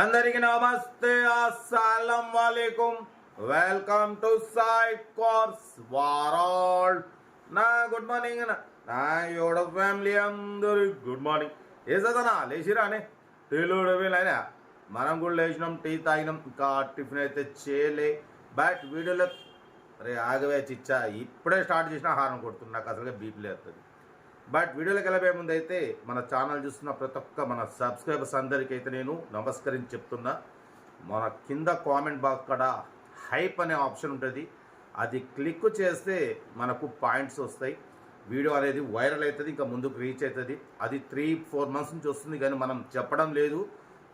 అందరికి నమస్తే. అస్సలం వాలేకుం వెల్కమ్ టు సాయి కోర్స్ వారాల్ నా గుడ్ మార్నింగ్ నా యోడ ఫ్యామిలీ అందరి గుడ్ మార్నింగ్. ఏ చదనా లేచిరానే టీలుడు వీళ్ళైనా మనం కూడా లేచినాం టీ తాగినాం ఇంకా టిఫిన్ అయితే చేయలే. బట్ వీడియోలో రే ఆగవే చిచ్చా. ఇప్పుడే స్టార్ట్ చేసిన హారం కొడుతుంది. నాకు అసలుగా బీపీ లేదు బట్ వీడియోలోకి వెళ్ళబోయే ముందు అయితే మన ఛానల్ చూస్తున్న ప్రతి ఒక్క మన సబ్స్క్రైబర్స్ అందరికీ అయితే నేను నమస్కరించి చెప్తున్నా. మన కింద కామెంట్ బాక్స్ కాడ హైప్ అనే ఆప్షన్ ఉంటుంది. అది క్లిక్ చేస్తే మనకు పాయింట్స్ వస్తాయి. వీడియో అనేది వైరల్ అవుతుంది ఇంకా ముందుకు రీచ్ అవుతుంది. అది త్రీ ఫోర్ మంత్స్ నుంచి వస్తుంది కానీ మనం చెప్పడం లేదు.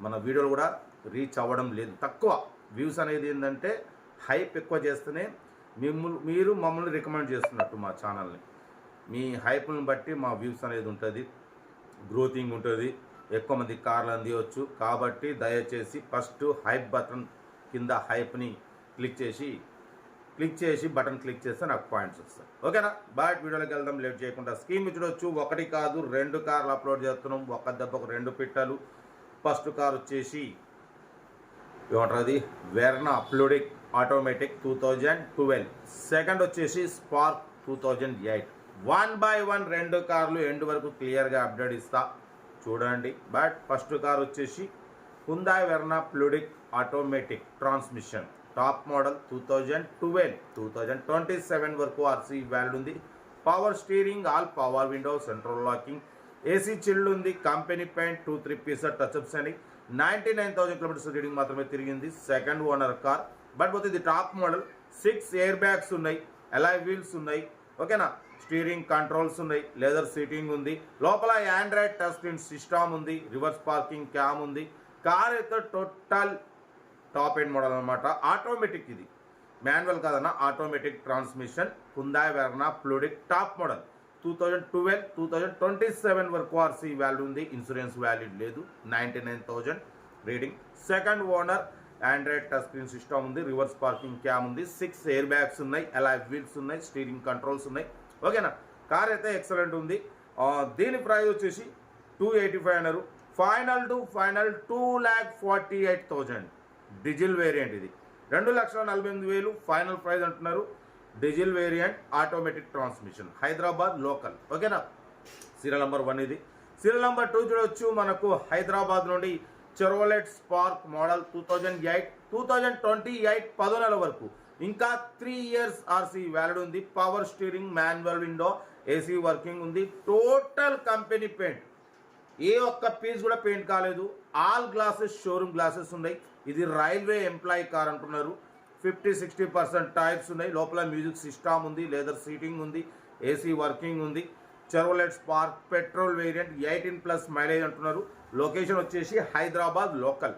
మన వీడియోలు కూడా రీచ్ అవ్వడం లేదు. తక్కువ వ్యూస్ అనేది ఏంటంటే హైప్ ఎక్కువ చేస్తేనే మిమ్మల్ని మీరు మమ్మల్ని రికమెండ్ చేస్తున్నట్టు మా ఛానల్ని. మీ హైప్ను బట్టి మా వ్యూస్ అనేది ఉంటుంది. గ్రోతింగ్ ఉంటుంది. ఎక్కువ మంది కార్లు అందివచ్చు కాబట్టి దయచేసి ఫస్ట్ హైప్ బటన్ కింద హైప్ని క్లిక్ చేసి క్లిక్ చేసి బటన్ క్లిక్ చేస్తే నాకు పాయింట్స్ వస్తాయి. ఓకేనా? బట్ వీడియోలోకి వెళ్దాం. లేట్ చేయకుండా స్కీమ్ చూడొచ్చు. ఒకటి కాదు రెండు కార్లు అప్లోడ్ చేస్తున్నాం. ఒక దెబ్బకు రెండు పిట్టలు. ఫస్ట్ కార్ వచ్చేసి ఏమంటుంది అది? Verna uploading automatic two thousand twelve. Second వచ్చేసి Spark two thousand eight. One by one రెండు కార్లు ఎండ్ వరకు క్లియర్గా అప్డేట్ ఇస్తా. చూడండి. బట్ ఫస్ట్ కార్ వచ్చేసి Hyundai Verna fluidic automatic transmission top model two thousand twelve two thousand twenty seven వరకు RC valid ఉంది. Power steering all power window central locking AC chilled ఉంది. Company paint two three pieces touch ups అండి. Ninety nine thousand kilometres reading మాత్రమే తిరిగింది. Second owner car but పోతే ఇది top model six air bags ఉన్నాయి. Alloy wheels ఉన్నాయి. ఓకేనా steering controls ఉన్నాయి లెదర్ సీటింగ్ ఉంది లోపల ఆండ్రాయిడ్ టచ్ సిస్టమ్ ఉంది రివర్స్ పార్కింగ్ క్యామ్ ఉంది. కార్ అయితే టోటల్ టాప్ ఎండ్ మోడల్ అనమాట ఆటోమేటిక్ ఇది. మాన్యువల్ కాదన్న automatic transmission Hyundai Verna fluidic top model. Two thousand twelve two thousand twenty seven వరకు ఆర్సీ వాల్యూ ఉంది ఇన్సూరెన్స్ వ్యాల్యూ లేదు ninety nine thousand reading second owner Android touch screen system ఉంది reverse parking cam ఉంది six air bags ఉన్నాయి alloy wheels ఉన్నాయి steering controls ఉన్నాయి. ఓకేనా? Car అయితే ఎక్సలెంట్ ఉంది. దీని ప్రైస్ వచ్చేసి టూ ఎయిటీ ఫైవ్ అన్నారు. Final to final two lakh forty eight thousand diesel variant ఇది. రెండు లక్షల నలభై ఎనిమిది వేలు ఫైనల్ ప్రైస్ అంటున్నారు. Diesel variant automatic transmission Hyderabad local ఓకేనా? సీరియల్ నెంబర్ వన్ ఇది. సీరియల్ నెంబర్ టూ చూడొచ్చు. మనకు హైదరాబాద్ నుండి Chevrolet Spark model two thousand eight two thousand twenty eight పదో నెల వరకు. ఇంకా త్రీ ఇయర్స్ ఆర్సీ వ్యాలిడ్ ఉంది. Power steering manual window AC working ఉంది. టోటల్ కంపెనీ పెయింట్ ఏ ఒక్క పీస్ కూడా పెయింట్ కాలేదు. ఆల్ గ్లాసెస్ షోరూమ్ గ్లాసెస్ ఉన్నాయి. ఇది రైల్వే ఎంప్లాయీ కార్ అంటున్నారు. ఫిఫ్టీ సిక్స్టీ పర్సెంట్ టైప్స్ ఉన్నాయి. లోపల మ్యూజిక్ సిస్టమ్ ఉంది. లేదర్ సీటింగ్ ఉంది. ఏసీ వర్కింగ్ ఉంది. Chevrolet Spark petrol variant eighteen plus mileage అంటున్నారు. లొకేషన్ వచ్చేసి హైదరాబాద్ లోకల్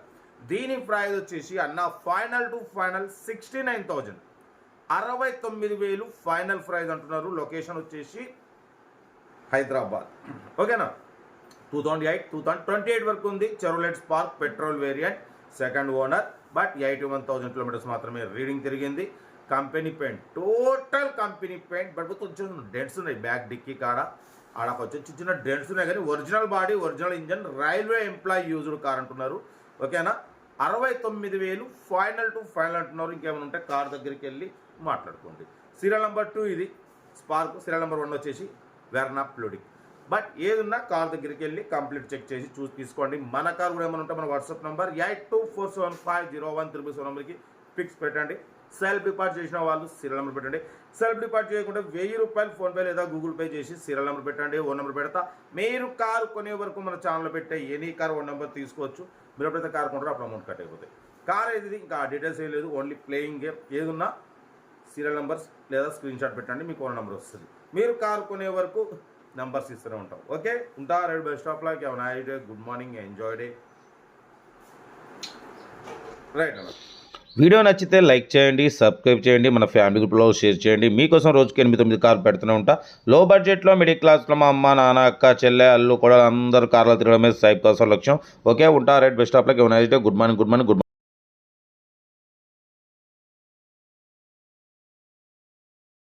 దీని ప్రైజ్ వచ్చేసి అన్న final to final sixty nine thousand. అరవై తొమ్మిది వేలు ఫైనల్ ప్రైజ్ అంటున్నారు. లొకేషన్ వచ్చేసి హైదరాబాద్. ఓకేనా? Two thousand eight two thousand twenty eight వరకు ఉంది. Chevrolet spark petrol variant second owner. But eighty one thousand kilometres మాత్రమే రీడింగ్ తిరిగింది. Company paint total company paint. But కొంచెం డెంట్స్ ఉన్నాయి. బ్యాక్ డిక్కీ కాడ. ఆడ కొంచెం చిన్న చిన్న డెంట్స్ ఉన్నాయి. కానీ original body original engine railway employee used car అంటున్నారు. ఓకేనా? అరవై తొమ్మిది వేలు ఫైనల్ టు ఫైనల్ అంటున్నారు. ఇంకేమైనా ఉంటే కార్ దగ్గరికి వెళ్ళి మాట్లాడుకోండి. సీరియల్ నెంబర్ టూ ఇది. స్పార్క్ సీరియల్ నెంబర్ వన్ వచ్చేసి వెర్నా ప్లూడిక్. బట్ ఏదున్నా కార్ దగ్గరికి వెళ్ళి కంప్లీట్ చెక్ చేసి చూసి తీసుకోండి. మన కార్ కూడా ఏమైనా ఉంటే మన WhatsApp number eight two four seven five zero one triple seven నెంబర్కి పిక్స్ పెట్టండి. సెల్ఫ్ డిపార్ట్ చేసిన వాళ్ళు సీరియల్ నెంబర్ పెట్టండి. సెల్ఫ్ డిపార్ట్ చేయకుండా వెయ్యి రూపాయలు ఫోన్పే లేదా గూగుల్ పే చేసి సీరియల్ నెంబర్ పెట్టండి ఓన్ నెంబర్ పెడతా. మీరు కారు కొనే వరకు మన ఛానల్ పెట్టే ఎనీ కార్ ఓ నెంబర్ తీసుకోవచ్చు. మీరు ఎప్పుడైతే కార్ కొంటారో అప్పుడు అమౌంట్ కట్ అయిపోతాయి. కార్ ఏది ఇంకా డీటెయిల్స్ ఏం లేదు. ఓన్లీ ప్లేయింగ్ గేమ్ ఏదున్నా సీరియల్ నెంబర్స్ లేదా స్క్రీన్ షాట్ పెట్టండి మీకు ఓన్ నెంబర్ వస్తుంది. మీరు కారు కొనే వరకు నెంబర్స్ ఇస్తూనే ఉంటాం. ఓకే ఉంటా red bus stop lock have night day good morning enjoy day right అన్న వీడియో నచ్చితే లైక్ చేయండి సబ్స్క్రైబ్ చేయండి మన ఫ్యామిలీ గ్రూప్లో షేర్ చేయండి. మీకోసం రోజుకి ఎనిమిది తొమ్మిది కార్లు పెడుతూనే ఉంటా. లో బడ్జెట్లో మిడిల్ క్లాస్లో మా అమ్మ నాన్న అక్క చెల్లె అల్లు కూడా అందరూ కార్లు తిరగడమే సైబ్ కోసం లక్ష్యం. ఓకే ఉంటా right best of luck. Day good morning good morning good